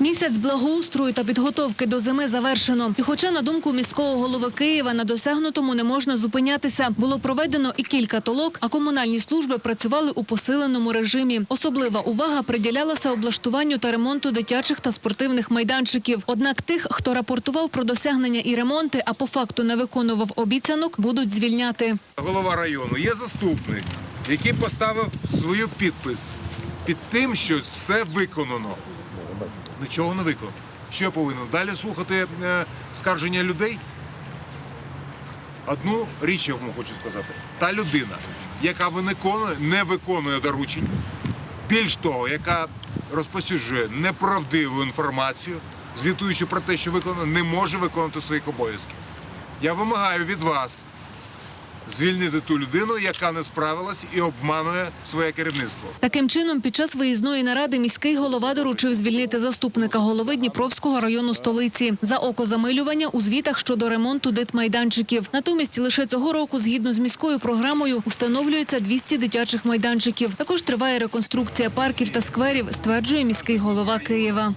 Місяць благоустрою та підготовки до зими завершено. І хоча, на думку міського голови Києва, на досягнутому не можна зупинятися, було проведено і кілька толок, а комунальні служби працювали у посиленому режимі. Особлива увага приділялася облаштуванню та ремонту дитячих та спортивних майданчиків. Однак тих, хто рапортував про досягнення і ремонти, а по факту не виконував обіцянок, будуть звільняти. голова району, є заступник, який поставив свою підпис під тим, що все виконано. Нічого не виконано. Що я повинен? Далі слухати е, скарження людей? Одну річ я вам хочу сказати. Та людина, яка виконує, не виконує доручень, більш того, яка розповсюджує неправдиву інформацію, звітуючи про те, що виконано, не може виконувати своїх обов'язків. Я вимагаю від вас звільнити ту людину, яка не справилась і обманує своє керівництво. Таким чином, під час виїзної наради міський голова доручив звільнити заступника голови Дніпровського району столиці за окозамилювання у звітах щодо ремонту дитмайданчиків. Натомість лише цього року, згідно з міською програмою, установлюється 200 дитячих майданчиків. Також триває реконструкція парків та скверів, стверджує міський голова Києва.